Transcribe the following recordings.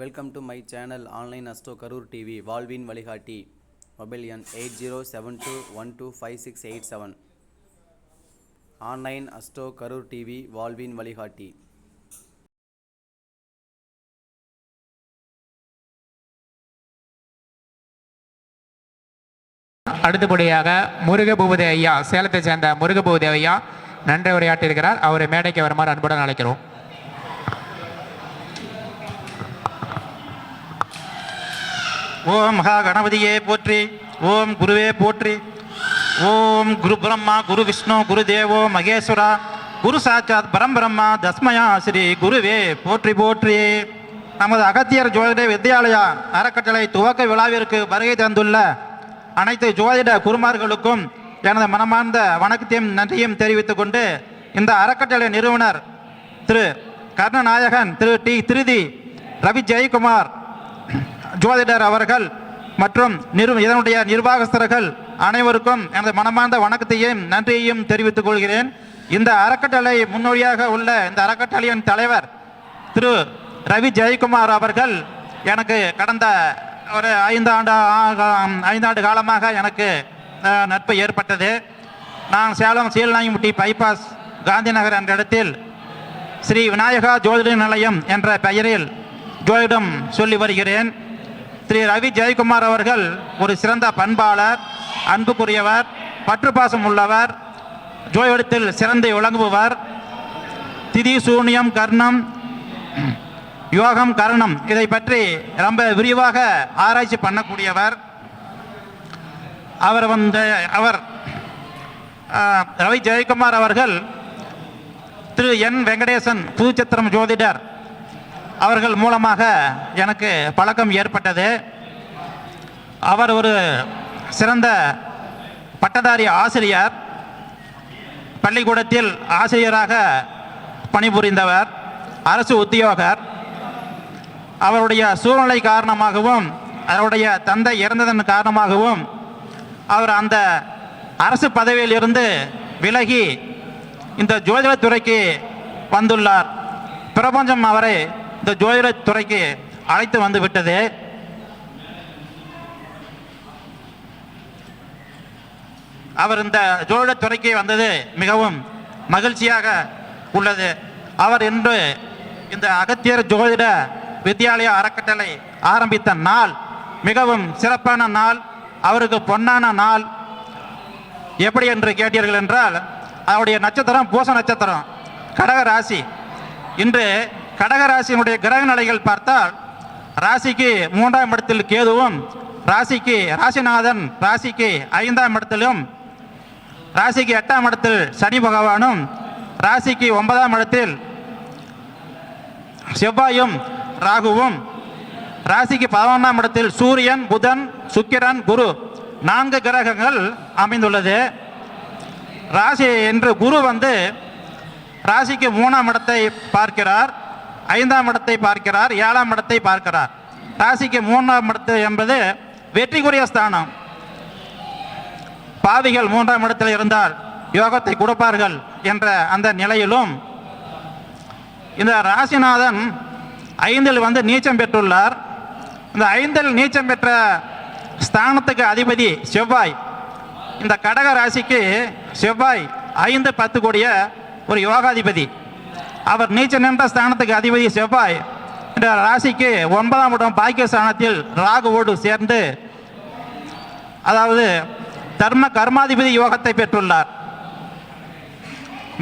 Welcome to my channel online astro Karur TV வாழ்வின் வழிகாட்டி mobile எண் eight zero seven two one two five six eight seven online astro Karur TV வாழ்வின் வழிகாட்டி அடுத்தபடியாக முருகபூபதி ஐயா சேலத்தை சேர்ந்த முருகபூபதி ஐயா நன்றி உரையாற்றியிருக்கிறார். அவரை மேடைக்கு வருமாறு அன்புடன் அழைக்கிறோம். ஓம் மகா கணபதியே போற்றி ஓம் குருவே போற்றி. ஓம் குரு பிரம்மா குரு விஷ்ணு குரு தேவோ மகேஸ்வரா குரு சாட்சாத் பரம்பிரம்மா தஸ்மயா ஸ்ரீ குருவே போற்றி போற்றி. நமது அகத்தியர் ஜோதிட வித்யாலயா அறக்கட்டளை துவக்க விழாவிற்கு வருகை தந்துள்ள அனைத்து ஜோதிட குருமார்களுக்கும் எனது மனமார்ந்த வணக்கத்தையும் நன்றியும் தெரிவித்துக் கொண்டு இந்த அறக்கட்டளை நிறுவனர் திரு கர்ணநாயகன் திரு டி திருதி ரவி ஜெயக்குமார் ஜோதிடர் அவர்கள் மற்றும் நிரு இதனுடைய நிர்வாகஸ்தர்கள் அனைவருக்கும் எனது மனமார்ந்த வணக்கத்தையும் நன்றியையும் தெரிவித்துக் கொள்கிறேன். இந்த அறக்கட்டளை முன்னோடியாக உள்ள இந்த அறக்கட்டளையின் தலைவர் திரு ரவி ஜெயக்குமார் அவர்கள் எனக்கு கடந்த ஒரு ஐந்தாண்டு ஆ- ஐந்தாண்டு காலமாக எனக்கு நட்பு ஏற்பட்டது. நான் சேலம் சீலநாயமுட்டி பைபாஸ் காந்தி நகர் என்ற இடத்தில் ஸ்ரீ விநாயகா ஜோதிட நிலையம் என்ற பெயரில் ஜோதிடம் சொல்லி வருகிறேன். திரு ரவி ஜெயக்குமார் அவர்கள் ஒரு சிறந்த பண்பாளர் அன்புக்குரியவர் பற்றுப்பாசம் உள்ளவர் ஜோதிடத்தில் சிறந்து விளங்குபவர். திதி சூனியம் கர்ணம் யோகம் கரணம் இதை பற்றி ரொம்ப விரிவாக ஆராய்ச்சி பண்ணக்கூடியவர். அவர் வந்து அவர் ரவி ஜெயக்குமார் அவர்கள் திரு என் வெங்கடேசன் புதுச்சத்திரம் ஜோதிடர். அவர்கள் மூலமாக எனக்கு பழக்கம் ஏற்பட்டது. அவர் ஒரு சிறந்த பட்டதாரி ஆசிரியர் பள்ளிக்கூடத்தில் ஆசிரியராக பணிபுரிந்தவர் அரசு உத்தியோகர். அவருடைய சூழ்நிலை காரணமாகவும் அவருடைய தந்தை இறந்ததன் காரணமாகவும் அவர் அந்த அரசு பதவியில் இருந்து விலகி இந்த ஜோதிடத் துறைக்கு வந்துள்ளார். பிரபஞ்சம் அவரை இந்த ஜோதிடத் துறைக்கு அழைத்து வந்து விட்டது. அவர் இந்த ஜோதிடத் துறைக்கு வந்தது மிகவும் மகிழ்ச்சியாக உள்ளது. அவர் இன்று இந்த அகத்தியர் ஜோதிட வித்யாலய அறக்கட்டளை ஆரம்பித்த நாள் மிகவும் சிறப்பான நாள் அவருக்கு பொன்னான நாள். எப்படி என்று கேட்டீர்கள் என்றால் அவருடைய நட்சத்திரம் பூச நட்சத்திரம் கடக ராசி. இன்று கடகராசியினுடைய கிரக நிலைகள் பார்த்தால் ராசிக்கு மூன்றாம் இடத்தில் கேதுவும் ராசிக்கு ராசிநாதன் ராசிக்கு ஐந்தாம் இடத்திலும் ராசிக்கு எட்டாம் இடத்தில் சனி பகவானும் ராசிக்கு ஒன்பதாம் இடத்தில் செவ்வாயும் ராகுவும் ராசிக்கு பதினொன்றாம் இடத்தில் சூரியன் புதன் சுக்கிரன் குரு. நான்கு கிரகங்கள் அமைந்துள்ளது. ராசி என்று குரு வந்து ராசிக்கு மூணாம் இடத்தை பார்க்கிறார். ஐந்தாம் இடத்தை பார்க்கிறார் ஏழாம் இடத்தை பார்க்கிறார். ராசிக்கு மூன்றாம் இடத்து என்பது வெற்றிக்குரிய ஸ்தானம். பாவிகள் மூன்றாம் இடத்தில் இருந்தால் யோகத்தை கொடுப்பார்கள் என்ற அந்த நிலையிலும் இந்த ராசிநாதன் ஐந்தில் வந்து நீச்சம் பெற்றுள்ளார். இந்த ஐந்தில் நீச்சம் பெற்ற ஸ்தானத்துக்கு அதிபதி செவ்வாய். இந்த கடக ராசிக்கு செவ்வாய் ஐந்து பத்து கூடிய ஒரு யோகாதிபதி. அவர் நீச்ச நின்ற ஸ்தானத்துக்கு அதிபதி செவ்வாய் என்ற ராசிக்கு ஒன்பதாம் இடம் பாக்கிய ஸ்தானத்தில் ராகுவோடு சேர்ந்து அதாவது தர்ம கர்மாதிபதி யோகத்தை பெற்றுள்ளார்.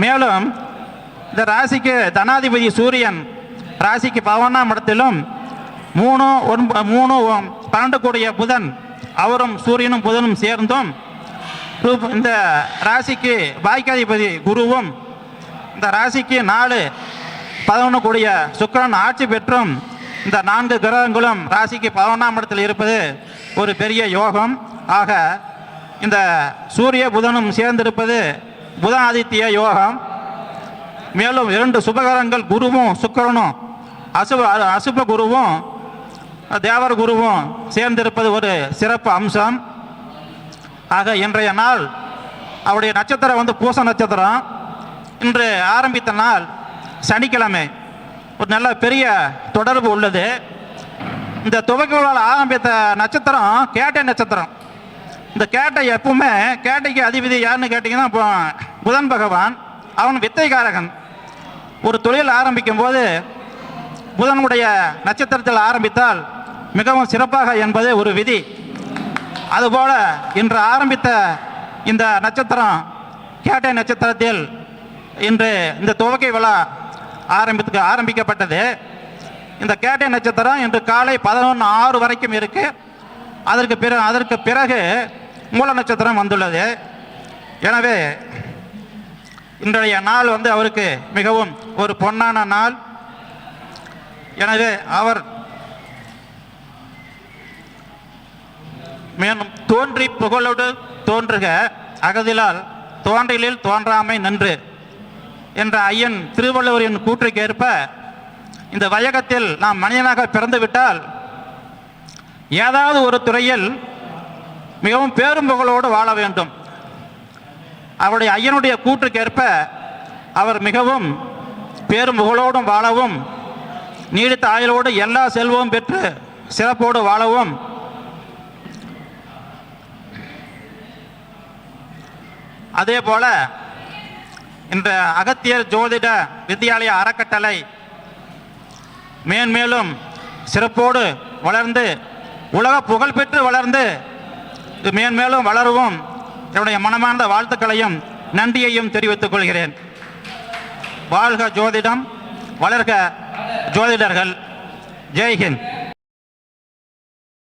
மேலும் இந்த ராசிக்கு தனாதிபதி சூரியன் ராசிக்கு பதினொன்றாம் இடத்திலும் மூணு ஒன்ப மூணு பன்னெண்டு கூடிய புதன் அவரும் சூரியனும் புதனும் சேர்ந்தும் இந்த ராசிக்கு பாக்கியாதிபதி குருவும் இந்த ராசிக்கு நாலு பதினொன்று கூடிய சுக்கிரன் ஆட்சி பெற்றும் இந்த நான்கு கிரகங்களும் ராசிக்கு பதினொன்றாம் இடத்தில் இருப்பது ஒரு பெரிய யோகம். ஆக இந்த சூரிய புதனும் சேர்ந்திருப்பது புதனாதித்ய யோகம். மேலும் இரண்டு சுபகரங்கள் குருவும் சுக்கிரனும் அசுப அசுப குருவும் தேவர் குருவும் சேர்ந்திருப்பது ஒரு சிறப்பு அம்சம். ஆக இன்றைய நாள் அவருடைய நட்சத்திரம் வந்து பூச நட்சத்திரம். இன்று ஆரம்பித்த நாள் சனிக்கிழமை. ஒரு நல்ல பெரிய தொடர்பு உள்ளது. இந்த துவக்க விழாவில் ஆரம்பித்த நட்சத்திரம் கேட்டை நட்சத்திரம். இந்த கேட்டை எப்பவுமே கேட்டைக்கு அதிபதி யாருன்னு கேட்டிங்கன்னா இப்போ புதன் பகவான். அவன் வித்தைக்காரகன். ஒரு தொழில் ஆரம்பிக்கும் போது புதனுடைய நட்சத்திரத்தில் ஆரம்பித்தால் மிகவும் சிறப்பாக என்பது ஒரு விதி. அதுபோல இன்று ஆரம்பித்த இந்த நட்சத்திரம் கேட்டை நட்சத்திரத்தில் இன்று இந்த துவக்கை விழா ஆரம்பித்து ஆரம்பிக்கப்பட்டது. இந்த கேட்டை நட்சத்திரம் இன்று காலை பதினொன்று ஆறு வரைக்கும் இருக்கு. அதற்கு பிற அதற்கு பிறகு மூல நட்சத்திரம் வந்துள்ளது. எனவே இன்றைய நாள் வந்து அவருக்கு மிகவும் ஒரு பொன்னான நாள். எனவே அவர் மேலும் தோன்றி புகழோடு தோன்றுக. அகதிலால் தோன்றலில் தோன்றாமை நன்று. என்ற ஐயன் திருவள்ளுவரின் கூற்றுக்கேற்ப இந்த வையகத்தில் நாம் மனிதனாக பிறந்துவிட்டால் ஏதாவது ஒரு துறையில் மிகவும் பேரும் புகழோடு வாழ வேண்டும். அவருடைய ஐயனுடைய கூற்றுக்கேற்ப அவர் மிகவும் பேரும் புகழோடும் வாழவும் நீடித்த ஆயுளோடு எல்லா செல்வமும் பெற்று சிறப்போடு வாழவும் அதே போல இந்த அகத்தியர் ஜோதிட வித்தியாலய அறக்கட்டளை மேன்மேலும் சிறப்போடு வளர்ந்து உலக புகழ்பெற்று வளர்ந்து இது மேன்மேலும் வளரவும் என்னுடைய மனமார்ந்த வாழ்த்துக்களையும் நன்றியையும் தெரிவித்துக் கொள்கிறேன். வாழ்க ஜோதிடம் வளர்க ஜோதிடர்கள். ஜெய்ஹிந்த்